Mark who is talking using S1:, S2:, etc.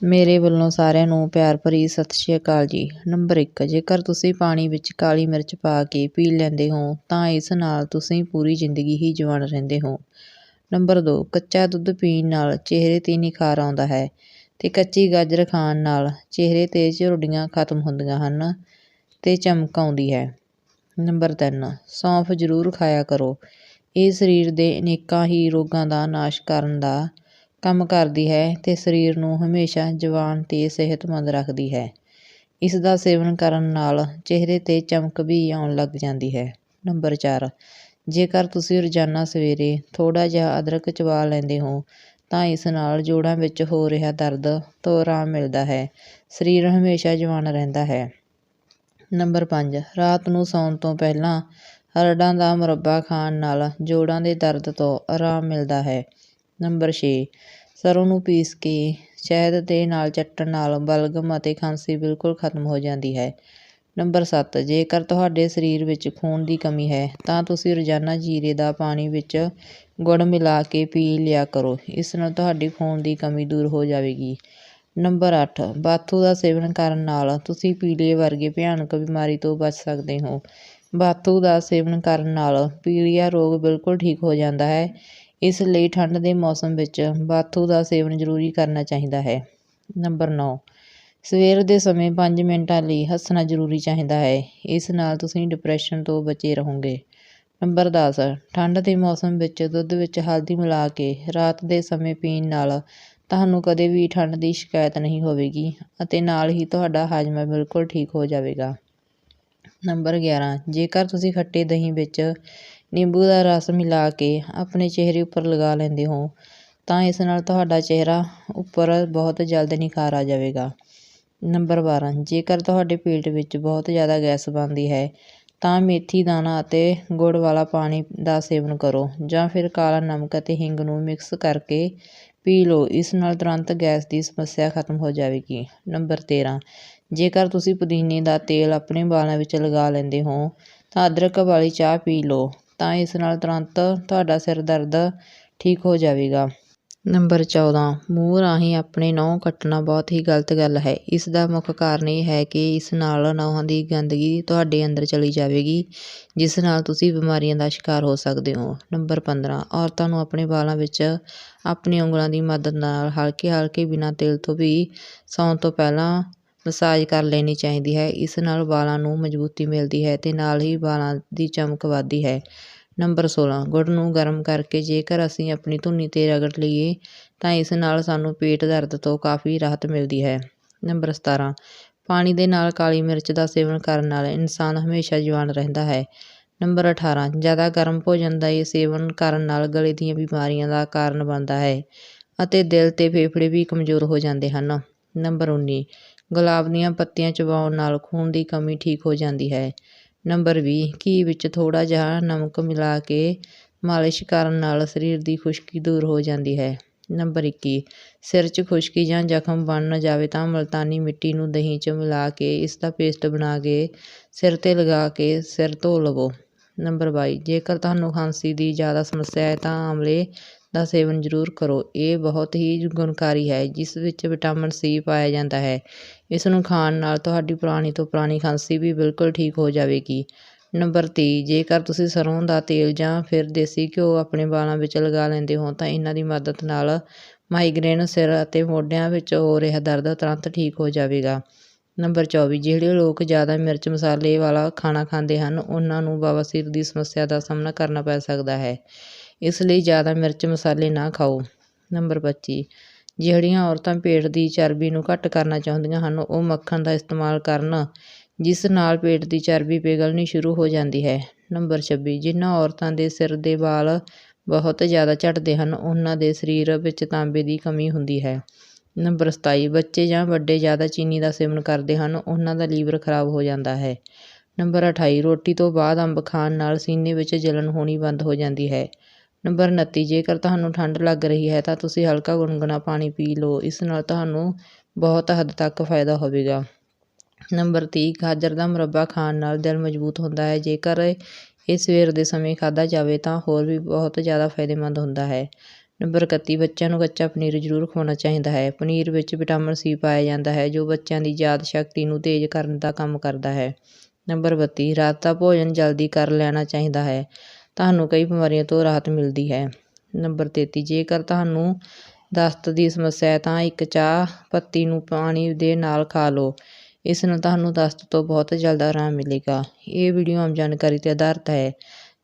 S1: ਮੇਰੇ ਵੱਲੋਂ ਸਾਰਿਆਂ ਨੂੰ ਪਿਆਰ ਭਰੀ ਸਤਿ ਸ਼੍ਰੀ ਅਕਾਲ ਜੀ। ਨੰਬਰ 1 ਜੇਕਰ ਤੁਸੀਂ ਪਾਣੀ ਵਿੱਚ ਕਾਲੀ ਮਿਰਚ ਪਾ ਕੇ ਪੀ ਲੈਂਦੇ ਹੋ, ਤਾਂ ਇਸ ਨਾਲ ਤੁਸੀਂ ਪੂਰੀ ਜ਼ਿੰਦਗੀ ਹੀ ਜਵਾਨ ਰਹਿੰਦੇ ਹੋ। ਨੰਬਰ 2 ਕੱਚਾ ਦੁੱਧ ਪੀਣ ਨਾਲ ਚਿਹਰੇ 'ਤੇ ਨਿਖਾਰ ਆਉਂਦਾ ਹੈ ਤੇ ਕੱਚੀ ਗਾਜਰ ਖਾਣ ਨਾਲ ਚਿਹਰੇ 'ਤੇ ਝੁਰੜੀਆਂ ਖਤਮ ਹੁੰਦੀਆਂ ਹਨ ਤੇ ਚਮਕ ਆਉਂਦੀ ਹੈ। ਨੰਬਰ 3 ਸੌਂਫ ਜ਼ਰੂਰ ਖਾਇਆ ਕਰੋ। ਇਹ ਸਰੀਰ ਦੇ ਅਨੇਕਾਂ ਹੀ ਰੋਗਾਂ ਦਾ ਨਾਸ਼ ਕਰਨ ਦਾ ਕੰਮ ਕਰਦੀ ਹੈ ਅਤੇ ਸਰੀਰ ਨੂੰ ਹਮੇਸ਼ਾ ਜਵਾਨ ਅਤੇ ਸਿਹਤਮੰਦ ਰੱਖਦੀ ਹੈ। ਇਸ ਦਾ ਸੇਵਨ ਕਰਨ ਨਾਲ ਚਿਹਰੇ 'ਤੇ ਚਮਕ ਵੀ ਆਉਣ ਲੱਗ ਜਾਂਦੀ ਹੈ। ਨੰਬਰ ਚਾਰ, ਜੇਕਰ ਤੁਸੀਂ ਰੋਜ਼ਾਨਾ ਸਵੇਰੇ ਥੋੜ੍ਹਾ ਜਿਹਾ ਅਦਰਕ ਚਬਾ ਲੈਂਦੇ ਹੋ, ਤਾਂ ਇਸ ਨਾਲ ਜੋੜਾਂ ਵਿੱਚ ਹੋ ਰਿਹਾ ਦਰਦ ਤੋਂ ਆਰਾਮ ਮਿਲਦਾ ਹੈ। ਸਰੀਰ ਹਮੇਸ਼ਾ ਜਵਾਨ ਰਹਿੰਦਾ ਹੈ। ਨੰਬਰ 5 ਰਾਤ ਨੂੰ ਸੌਣ ਤੋਂ ਪਹਿਲਾਂ ਹਰੜਾਂ ਦਾ ਮੁਰੱਬਾ ਖਾਣ ਨਾਲ ਜੋੜਾਂ ਦੇ ਦਰਦ ਤੋਂ ਆਰਾਮ ਮਿਲਦਾ ਹੈ। ਨੰਬਰ ਛੇ। ਸਰ੍ਹੋਂ ਨੂੰ ਪੀਸ ਕੇ ਸ਼ਹਿਦ ਦੇ ਨਾਲ ਚੱਟਣ ਨਾਲ ਬਲਗਮ ਅਤੇ ਖਾਂਸੀ ਬਿਲਕੁਲ ਖਤਮ ਹੋ ਜਾਂਦੀ ਹੈ। ਨੰਬਰ ਸੱਤ। ਜੇਕਰ ਤੁਹਾਡੇ ਸਰੀਰ ਵਿੱਚ ਖੂਨ ਦੀ ਕਮੀ ਹੈ, ਤਾਂ ਤੁਸੀਂ ਰੋਜ਼ਾਨਾ ਜੀਰੇ ਦਾ ਪਾਣੀ ਵਿੱਚ ਗੁੜ ਮਿਲਾ ਕੇ ਪੀ ਲਿਆ ਕਰੋ। ਇਸ ਨਾਲ ਤੁਹਾਡੀ ਖੂਨ ਦੀ ਕਮੀ ਦੂਰ ਹੋ ਜਾਵੇਗੀ। ਨੰਬਰ 8 ਬਾਥੂ ਦਾ ਸੇਵਨ ਕਰਨ ਨਾਲ ਤੁਸੀਂ ਪੀਲੀਏ ਵਰਗੇ ਭਿਆਨਕ ਬਿਮਾਰੀ ਤੋਂ ਬਚ ਸਕਦੇ ਹੋ। ਬਾਥੂ ਦਾ ਸੇਵਨ ਕਰਨ ਨਾਲ ਪੀਲੀਆ ਰੋਗ ਬਿਲਕੁਲ ਠੀਕ ਹੋ ਜਾਂਦਾ ਹੈ। ਇਸ ਲਈ ਠੰਡ ਦੇ ਮੌਸਮ ਵਿੱਚ ਬਾਥੂ ਦਾ ਸੇਵਨ ਜ਼ਰੂਰੀ ਕਰਨਾ ਚਾਹੀਦਾ ਹੈ। ਨੰਬਰ ਨੌ, ਸਵੇਰ ਦੇ ਸਮੇਂ ਪੰਜ ਮਿੰਟਾਂ ਲਈ ਹੱਸਣਾ ਜ਼ਰੂਰੀ ਚਾਹੀਦਾ ਹੈ। ਇਸ ਨਾਲ ਤੁਸੀਂ ਡਿਪਰੈਸ਼ਨ ਤੋਂ ਬਚੇ ਰਹੋਗੇ। ਨੰਬਰ 10 ਠੰਡ ਦੇ ਮੌਸਮ ਵਿੱਚ ਦੁੱਧ ਵਿੱਚ ਹਲਦੀ ਮਿਲਾ ਕੇ ਰਾਤ ਦੇ ਸਮੇਂ ਪੀਣ ਨਾਲ ਤੁਹਾਨੂੰ ਕਦੇ ਵੀ ਠੰਡ ਦੀ ਸ਼ਿਕਾਇਤ ਨਹੀਂ ਹੋਵੇਗੀ ਅਤੇ ਨਾਲ ਹੀ ਤੁਹਾਡਾ ਹਾਜ਼ਮਾ ਬਿਲਕੁਲ ਠੀਕ ਹੋ ਜਾਵੇਗਾ। ਨੰਬਰ 11 ਜੇਕਰ ਤੁਸੀਂ ਖੱਟੇ ਦਹੀਂ ਵਿੱਚ ਨਿੰਬੂ ਦਾ ਰਸ ਮਿਲਾ ਕੇ ਆਪਣੇ ਚਿਹਰੇ ਉੱਪਰ ਲਗਾ ਲੈਂਦੇ ਹੋ, ਤਾਂ ਇਸ ਨਾਲ ਤੁਹਾਡਾ ਚਿਹਰਾ ਉੱਪਰ ਬਹੁਤ ਜਲਦ ਨਿਖਾਰ ਆ ਜਾਵੇਗਾ। ਨੰਬਰ 12 ਜੇਕਰ ਤੁਹਾਡੇ ਪੇਟ ਵਿੱਚ ਬਹੁਤ ਜ਼ਿਆਦਾ ਗੈਸ ਬਣਦੀ ਹੈ, ਤਾਂ ਮੇਥੀ, ਦਾਣਾ ਅਤੇ ਗੁੜ ਵਾਲਾ ਪਾਣੀ ਦਾ ਸੇਵਨ ਕਰੋ, ਜਾਂ ਫਿਰ ਕਾਲਾ ਨਮਕ ਅਤੇ ਹਿੰਗ ਨੂੰ ਮਿਕਸ ਕਰਕੇ ਪੀ ਲਓ। ਇਸ ਨਾਲ ਤੁਰੰਤ ਗੈਸ ਦੀ ਸਮੱਸਿਆ ਖਤਮ ਹੋ ਜਾਵੇਗੀ। ਨੰਬਰ 13 ਜੇਕਰ ਤੁਸੀਂ ਪੁਦੀਨੇ ਦਾ ਤੇਲ ਆਪਣੇ ਵਾਲਾਂ ਵਿੱਚ ਲਗਾ ਲੈਂਦੇ ਹੋ, ਤਾਂ ਅਦਰਕ ਵਾਲੀ ਚਾਹ ਪੀ ਲਓ। ਤਾਂ ਇਸ ਨਾਲ ਤੁਰੰਤ ਤੁਹਾਡਾ ਸਿਰ ਦਰਦ ਠੀਕ ਹੋ ਜਾਵੇਗਾ। ਨੰਬਰ 14 ਮੂੰਹ ਰਾਹੀਂ ਆਪਣੇ ਨਹੁੰ ਕੱਟਣਾ ਬਹੁਤ ਹੀ ਗਲਤ ਗੱਲ ਹੈ। ਇਸ ਦਾ ਮੁੱਖ ਕਾਰਨ ਇਹ ਹੈ ਕਿ ਇਸ ਨਾਲ ਨਹੁੰਾਂ ਦੀ ਗੰਦਗੀ ਤੁਹਾਡੇ ਅੰਦਰ ਚਲੀ ਜਾਵੇਗੀ, ਜਿਸ ਨਾਲ ਤੁਸੀਂ ਬਿਮਾਰੀਆਂ ਦਾ ਸ਼ਿਕਾਰ ਹੋ ਸਕਦੇ ਹੋ। ਨੰਬਰ 15 ਔਰਤਾਂ ਨੂੰ ਆਪਣੇ ਵਾਲਾਂ ਵਿੱਚ ਆਪਣੀ ਉਂਗਲਾਂ ਦੀ ਮਦਦ ਨਾਲ ਹਲਕੇ ਹਲਕੇ ਬਿਨਾਂ ਤੇਲ ਤੋਂ ਵੀ ਸੌਣ ਤੋਂ ਪਹਿਲਾਂ ਮਸਾਜ ਕਰ ਲੈਣੀ ਚਾਹੀਦੀ ਹੈ। ਇਸ ਨਾਲ ਵਾਲਾਂ ਨੂੰ ਮਜ਼ਬੂਤੀ ਮਿਲਦੀ ਹੈ ਅਤੇ ਨਾਲ ਹੀ ਵਾਲਾਂ ਦੀ ਚਮਕ ਵੱਧਦੀ ਹੈ। ਨੰਬਰ 16 ਗੁੜ ਨੂੰ ਗਰਮ ਕਰਕੇ ਜੇਕਰ ਅਸੀਂ ਆਪਣੀ ਧੁੰਨੀ 'ਤੇ ਰਗੜ ਲਈਏ ਤਾਂ ਇਸ ਨਾਲ ਸਾਨੂੰ ਪੇਟ ਦਰਦ ਤੋਂ ਕਾਫੀ ਰਾਹਤ ਮਿਲਦੀ ਹੈ। ਨੰਬਰ 17 ਪਾਣੀ ਦੇ ਨਾਲ ਕਾਲੀ ਮਿਰਚ ਦਾ ਸੇਵਨ ਕਰਨ ਨਾਲ ਇਨਸਾਨ ਹਮੇਸ਼ਾ ਜਵਾਨ ਰਹਿੰਦਾ ਹੈ। ਨੰਬਰ 18 ਜ਼ਿਆਦਾ ਗਰਮ ਭੋਜਨ ਦਾ ਇਹ ਸੇਵਨ ਕਰਨ ਨਾਲ ਗਲੇ ਦੀਆਂ ਬਿਮਾਰੀਆਂ ਦਾ ਕਾਰਨ ਬਣਦਾ ਹੈ ਅਤੇ ਦਿਲ ਤੇ ਫੇਫੜੇ ਵੀ ਕਮਜ਼ੋਰ ਹੋ ਜਾਂਦੇ ਹਨ। ਨੰਬਰ 19 ਗੁਲਾਬ ਦੀਆਂ ਪੱਤੀਆਂ ਚਬਾਉਣ ਨਾਲ ਖੂਨ ਦੀ ਕਮੀ ਠੀਕ ਹੋ ਜਾਂਦੀ ਹੈ। ਨੰਬਰ 20 ਘੀ ਵਿੱਚ ਥੋੜ੍ਹਾ ਜਿਹਾ ਨਮਕ ਮਿਲਾ ਕੇ ਮਾਲਿਸ਼ ਕਰਨ ਨਾਲ ਸਰੀਰ ਦੀ ਖੁਸ਼ਕੀ ਦੂਰ ਹੋ ਜਾਂਦੀ ਹੈ। ਨੰਬਰ 21 ਸਿਰ 'ਚ ਖੁਸ਼ਕੀ ਜਾਂ ਜ਼ਖਮ ਬਣ ਨਾ ਜਾਵੇ ਤਾਂ ਮਲਤਾਨੀ ਮਿੱਟੀ ਨੂੰ ਦਹੀਂ 'ਚ ਮਿਲਾ ਕੇ ਇਸ ਦਾ ਪੇਸਟ ਬਣਾ ਕੇ ਸਿਰ 'ਤੇ ਲਗਾ ਕੇ ਸਿਰ ਧੋ ਲਵੋ। ਨੰਬਰ 22 ਜੇਕਰ ਤੁਹਾਨੂੰ ਖਾਂਸੀ ਦੀ ਜ਼ਿਆਦਾ ਸਮੱਸਿਆ ਹੈ ਤਾਂ ਆਮਲੇ ਦਾ ਸੇਵਨ ਜ਼ਰੂਰ ਕਰੋ। ਇਹ ਬਹੁਤ ਹੀ ਗੁਣਕਾਰੀ ਹੈ, ਜਿਸ ਵਿੱਚ ਵਿਟਾਮਿਨ ਸੀ ਪਾਇਆ ਜਾਂਦਾ ਹੈ। ਇਸ ਨੂੰ ਖਾਣ ਨਾਲ ਤੁਹਾਡੀ ਪੁਰਾਣੀ ਤੋਂ ਪੁਰਾਣੀ ਖਾਂਸੀ ਵੀ ਬਿਲਕੁਲ ਠੀਕ ਹੋ ਜਾਵੇਗੀ। ਨੰਬਰ ਤੀਹ, ਜੇਕਰ ਤੁਸੀਂ ਸਰ੍ਹੋਂ ਦਾ ਤੇਲ ਜਾਂ ਫਿਰ ਦੇਸੀ ਘਿਓ ਆਪਣੇ ਵਾਲਾਂ ਵਿੱਚ ਲਗਾ ਲੈਂਦੇ ਹੋ, ਤਾਂ ਇਹਨਾਂ ਦੀ ਮਦਦ ਨਾਲ ਮਾਈਗ੍ਰੇਨ ਸਿਰ ਅਤੇ ਮੋਢਿਆਂ ਵਿੱਚ ਹੋ ਰਿਹਾ ਦਰਦ ਤੁਰੰਤ ਠੀਕ ਹੋ ਜਾਵੇਗਾ। ਨੰਬਰ 24 ਜਿਹੜੇ ਲੋਕ ਜ਼ਿਆਦਾ ਮਿਰਚ ਮਸਾਲੇ ਵਾਲਾ ਖਾਣਾ ਖਾਂਦੇ ਹਨ, ਉਹਨਾਂ ਨੂੰ ਬਵਾਸੀਰ ਦੀ ਸਮੱਸਿਆ ਦਾ ਸਾਹਮਣਾ ਕਰਨਾ ਪੈ ਸਕਦਾ ਹੈ। ਇਸ ਲਈ ਜ਼ਿਆਦਾ ਮਿਰਚ ਮਸਾਲੇ ਨਾ ਖਾਓ। ਨੰਬਰ 25 ਜਿਹੜੀਆਂ ਔਰਤਾਂ ਪੇਟ ਦੀ ਚਰਬੀ ਨੂੰ ਘੱਟ ਕਰਨਾ ਚਾਹੁੰਦੀਆਂ ਹਨ, ਉਹ ਮੱਖਣ ਦਾ ਇਸਤੇਮਾਲ ਕਰਨ, ਜਿਸ ਨਾਲ ਪੇਟ ਦੀ ਚਰਬੀ ਪਿਘਲਣੀ ਸ਼ੁਰੂ ਹੋ ਜਾਂਦੀ ਹੈ। ਨੰਬਰ 26 ਜਿਨ੍ਹਾਂ ਔਰਤਾਂ ਦੇ ਸਿਰ ਦੇ ਵਾਲ ਬਹੁਤ ਜ਼ਿਆਦਾ ਝੜਦੇ ਹਨ, ਉਹਨਾਂ ਦੇ ਸਰੀਰ ਵਿੱਚ ਤਾਂਬੇ ਦੀ ਕਮੀ ਹੁੰਦੀ ਹੈ। ਨੰਬਰ 27 ਬੱਚੇ ਜਾਂ ਵੱਡੇ ਜ਼ਿਆਦਾ ਚੀਨੀ ਦਾ ਸੇਵਨ ਕਰਦੇ ਹਨ, ਉਹਨਾਂ ਦਾ ਲੀਵਰ ਖਰਾਬ ਹੋ ਜਾਂਦਾ ਹੈ। ਨੰਬਰ 28 ਰੋਟੀ ਤੋਂ ਬਾਅਦ ਅੰਬ ਖਾਣ ਨਾਲ ਸੀਨੇ ਵਿੱਚ ਜਲਨ ਹੋਣੀ ਬੰਦ ਹੋ ਜਾਂਦੀ ਹੈ। ਨੰਬਰ 29 ਜੇਕਰ ਤੁਹਾਨੂੰ ਠੰਡ ਲੱਗ ਰਹੀ ਹੈ ਤਾਂ ਤੁਸੀਂ ਹਲਕਾ ਗੁਨਗੁਨਾ ਪਾਣੀ ਪੀ ਲਓ, ਇਸ ਨਾਲ ਤੁਹਾਨੂੰ ਬਹੁਤ ਹੱਦ ਤੱਕ ਫਾਇਦਾ ਹੋਵੇਗਾ। ਨੰਬਰ 30 ਗਾਜਰ ਦਾ ਮੁਰੱਬਾ ਖਾਣ ਨਾਲ ਦਿਲ ਮਜ਼ਬੂਤ ਹੁੰਦਾ ਹੈ, ਜੇਕਰ ਇਹ ਸਵੇਰ ਦੇ ਸਮੇਂ ਖਾਧਾ ਜਾਵੇ ਤਾਂ ਹੋਰ ਵੀ ਬਹੁਤ ਜ਼ਿਆਦਾ ਫਾਇਦੇਮੰਦ ਹੁੰਦਾ ਹੈ। ਨੰਬਰ 31 ਬੱਚਿਆਂ ਨੂੰ ਕੱਚਾ ਪਨੀਰ ਜ਼ਰੂਰ ਖਵਾਉਣਾ ਚਾਹੀਦਾ ਹੈ। ਪਨੀਰ ਵਿੱਚ ਵਿਟਾਮਿਨ ਸੀ ਪਾਇਆ ਜਾਂਦਾ ਹੈ, ਜੋ ਬੱਚਿਆਂ ਦੀ ਯਾਦ ਸ਼ਕਤੀ ਨੂੰ ਤੇਜ਼ ਕਰਨ ਦਾ ਕੰਮ ਕਰਦਾ ਹੈ। ਨੰਬਰ 32 ਰਾਤ ਦਾ ਭੋਜਨ ਜਲਦੀ ਕਰ ਲੈਣਾ ਚਾਹੀਦਾ ਹੈ। ਤੁਹਾਨੂੰ ਕਈ ਬਿਮਾਰੀਆਂ ਤੋਂ ਰਾਹਤ ਮਿਲਦੀ ਹੈ। ਨੰਬਰ 33 ਜੇਕਰ ਤੁਹਾਨੂੰ ਦਸਤ ਦੀ ਸਮੱਸਿਆ ਹੈ ਤਾਂ ਇੱਕ ਚਾਹ ਪੱਤੀ ਨੂੰ ਪਾਣੀ ਦੇ ਨਾਲ ਖਾ ਲਓ। ਇਸ ਨਾਲ ਤੁਹਾਨੂੰ ਦਸਤ ਤੋਂ ਬਹੁਤ ਜਲਦ ਆਰਾਮ ਮਿਲੇਗਾ। ਇਹ ਵੀਡੀਓ ਆਮ ਜਾਣਕਾਰੀ 'ਤੇ ਆਧਾਰਿਤ ਹੈ।